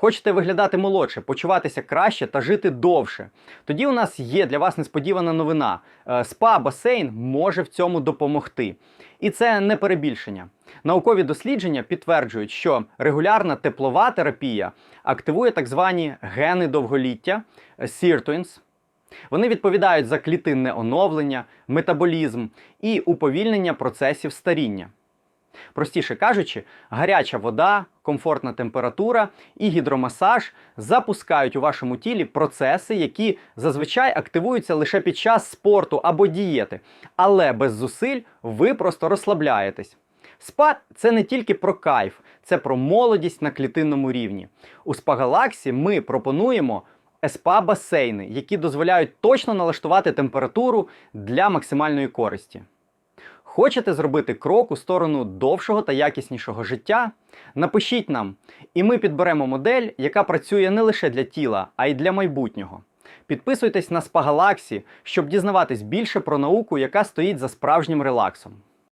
Хочете виглядати молодше, почуватися краще та жити довше? Тоді у нас є для вас несподівана новина. Е, Спа-басейн може в цьому допомогти. І це не перебільшення. Наукові дослідження підтверджують, що регулярна теплова терапія активує так звані гени довголіття е, sirtuins. Вони відповідають за клітинне оновлення, метаболізм і уповільнення процесів старіння. Простіше кажучи, гаряча вода, комфортна температура і гідромасаж запускають у вашому тілі процеси, які зазвичай активуються лише під час спорту або дієти, але без зусиль ви просто розслабляєтесь. Спа це не тільки про кайф, це про молодість на клітинному рівні. У спа-галаксі ми пропонуємо спа басейни, які дозволяють точно налаштувати температуру для максимальної користі. Хочете зробити крок у сторону довшого та якіснішого життя? Напишіть нам, і ми підберемо модель, яка працює не лише для тіла, а й для майбутнього. Підписуйтесь на Спагалаксі, щоб дізнаватись більше про науку, яка стоїть за справжнім релаксом.